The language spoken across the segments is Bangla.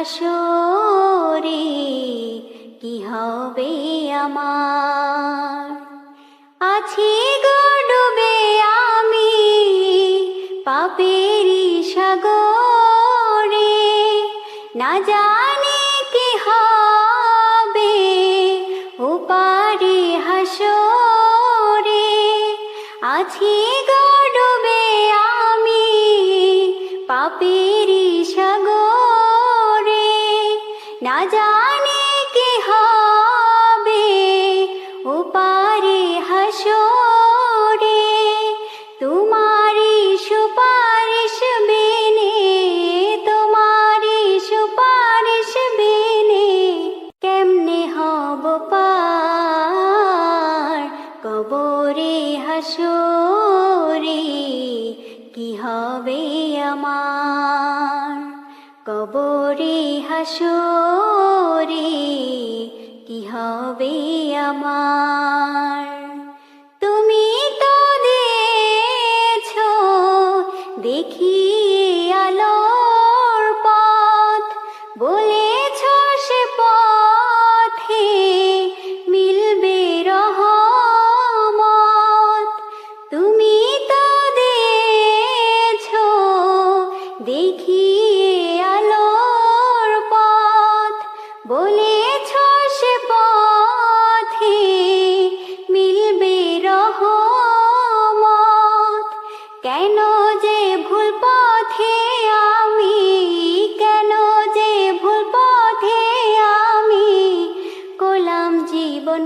হাসরে কি হবে আমার? আছি গো ডুবে আমি পাপেরি সাগরে। না জানি কি হবে উপারে হাসরে। আছি হাসরে কি হবে আমার? কবরে হাসরে কি হবে আমার? তুমি তো দেখি আলোর বলেছ সে পথে মিলবে কেন যে ভুল পথে আমি, কেন যে ভুল পথে আমি কোলাম জীবন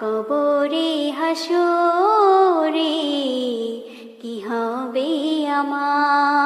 কবরে হাসরে কি হবে আমার?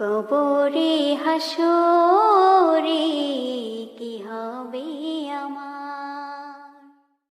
কবরে হাসরে